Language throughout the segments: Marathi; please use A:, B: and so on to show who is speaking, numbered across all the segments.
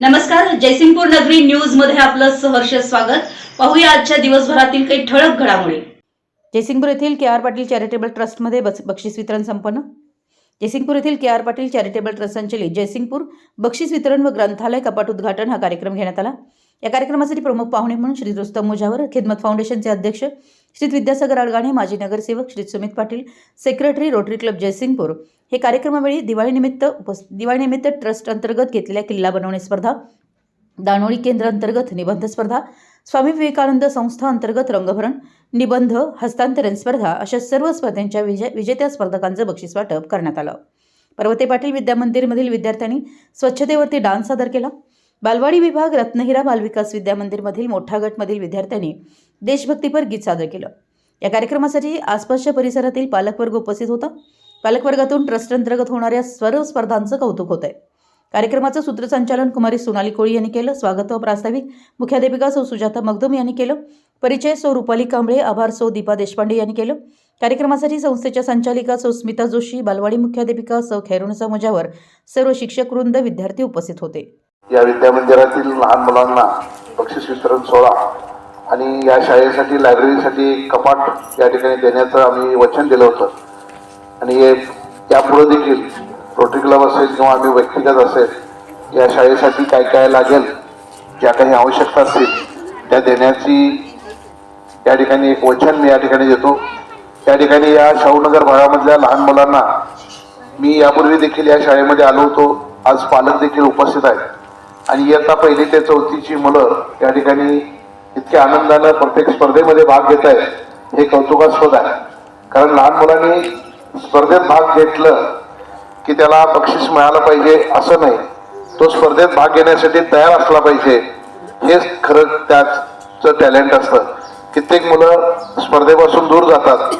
A: नमस्कार जयसिंगपूर नगरी न्यूजमध्ये आपलं सहर्ष स्वागत. पाहूया आजच्या दिवसभरातील काही ठळक घडामोडी. जयसिंगपूर येथील के आर पाटील चॅरिटेबल ट्रस्टमध्ये बक्षीस वितरण संपन्न. जयसिंगपूर येथील K R Patil charitable trust संचलित जयसिंगपूर बक्षीस वितरण व ग्रंथालय कपाट उद्घाटन हा कार्यक्रम घेण्यात आला. या कार्यक्रमासाठी प्रमुख पाहुणे म्हणून श्री रुस्तम मुजावर खिदमत फाउंडेशनचे अध्यक्ष श्री विद्यासागर अडगाणे माजी नगरसेवक Shri Sumit Patil secretary Rotary Club Jaysingpur. हे कार्यक्रमावेळी दिवाळीनिमित्त उपस् दिवाळीनिमित्त ट्रस्ट अंतर्गत घेतलेल्या किल्ला बनवणे स्पर्धा दानोळी केंद्र अंतर्गत निबंध स्पर्धा स्वामी विवेकानंद संस्था अंतर्गत रंगभरण निबंध हस्तांतरण स्पर्धा अशा सर्व स्पर्धांच्या विजय विजेत्या स्पर्धकांचं बक्षीस वाटप करण्यात आलं. पर्वते पाटील विद्यामंदिरमधील विद्यार्थ्यांनी स्वच्छतेवरती डान्स सादर केला. बालवाडी विभाग रत्नहिरा बालविकास विद्यामंदिरमधील मोठा गटमधील विद्यार्थ्यांनी देशभक्तीपर गीत सादर केलं. या कार्यक्रमासाठी आसपासच्या परिसरातील पालकवर्ग उपस्थित होता. पालकवर्गातून ट्रस्ट अंतर्गत होणाऱ्या स्वर स्पर्धांचं कौतुक होत आहे कार्यक्रमाचं सूत्रसंचालन कुमारी सोनाली कोळी यांनी केलं. स्वागत व प्रास्ताविक मुख्याध्यापिका सौ सुजाता मगदुम यांनी केलं. परिचय सौ रुपाली कांबळे आभार सौ दीपा देशपांडे यांनी केलं. कार्यक्रमासाठी संस्थेच्या संचालिका सौ स्मिता जोशी बालवाडी मुख्याध्यापिका सौ खैरुनसा मुजावर सर्व शिक्षक वृंद विद्यार्थी उपस्थित होते.
B: या विद्यामंदिरातील लहान मुलांना बक्षीस वितरण सोहळा आणि या शाळेसाठी लायब्ररीसाठी कपाट या ठिकाणी देण्याचं आम्ही वचन दिलं होतं. आणि हे यापुढे देखील रोटरी क्लब असेल किंवा आम्ही व्यक्तिगत असेल या शाळेसाठी काय काय लागेल ज्या काही आवश्यकता असतील त्या देण्याची या ठिकाणी एक वचन मी या ठिकाणी देतो. त्या ठिकाणी या शाहूनगर भागामधल्या लहान मुलांना मी यापूर्वी देखील या शाळेमध्ये आलो होतो. आज पालक देखील उपस्थित आहेत. आणि इयत्ता पहिली ते चौथीची मुलं या ठिकाणी इतक्या आनंदानं प्रत्येक स्पर्धेमध्ये भाग घेत आहेत हे कौतुकास्पद आहे. कारण लहान मुलांनी स्पर्धेत भाग घेतलं की त्याला बक्षीस मिळालं पाहिजे असं नाही. तो स्पर्धेत भाग घेण्यासाठी तयार असला पाहिजे. हेच खरं त्याचं टॅलेंट असतं. कित्येक मुलं स्पर्धेपासून दूर जातात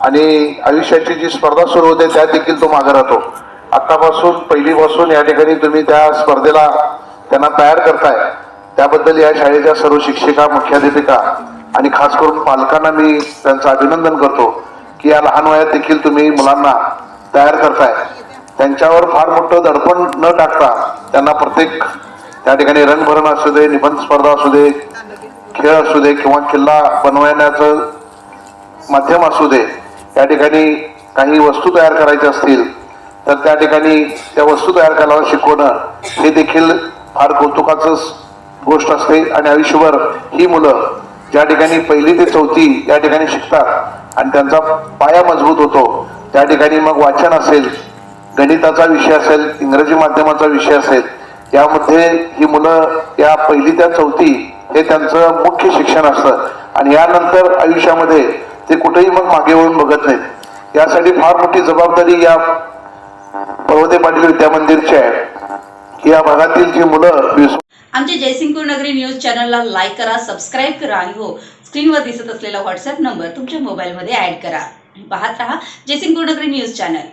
B: आणि आयुष्याची जी स्पर्धा सुरू होते त्या देखील तो मागे राहतो. आत्तापासून पहिलीपासून या ठिकाणी तुम्ही त्या स्पर्धेला त्यांना तयार करताय. त्याबद्दल या शाळेच्या सर्व शिक्षिका मुख्याध्यापिका आणि खास करून पालकांना मी त्यांचं अभिनंदन करतो की या लहान वयात देखील तुम्ही मुलांना तयार करताय. त्यांच्यावर फार मोठं दडपण न टाकता त्यांना प्रत्येक त्या ठिकाणी रंगभरण असू दे निबंध स्पर्धा असू दे खेळ असू दे किंवा किल्ला बनवण्याचं माध्यम असू दे त्या ठिकाणी काही वस्तू तयार करायच्या असतील तर त्या ठिकाणी त्या वस्तू तयार करायला शिकवणं हे देखील फार कौतुकाचं गोष्ट असते आणि आयुष्यभर ही मुलं ज्या ठिकाणी पहिली ते चौथी या ठिकाणी शिकतात आणि त्यांचा पाया मजबूत होतो त्या ठिकाणी मग वाचन असेल गणिताचा विषय असेल इंग्रजी माध्यमाचा विषय असेल यामध्ये ही मुलं या पहिली त्या चौथी हे त्यांचं मुख्य शिक्षण असतं आणि यानंतर आयुष्यामध्ये ते कुठेही मग मागे वळून बघत नाहीत. यासाठी फार मोठी जबाबदारी या पर्वते पाटील विद्यामंदिरची आहे. या भागातील जी मुलं
A: आमच्या जयसिंगपूर नगरी न्यूज चॅनलला लाईक करा सबस्क्राईब करा आणि हो स्क्रीनवर दिसत असलेला व्हॉट्सअप नंबर तुमच्या मोबाईलमध्ये ऍड करा. पाहत राहा जयसिंगपूर नगरी न्यूज चॅनल.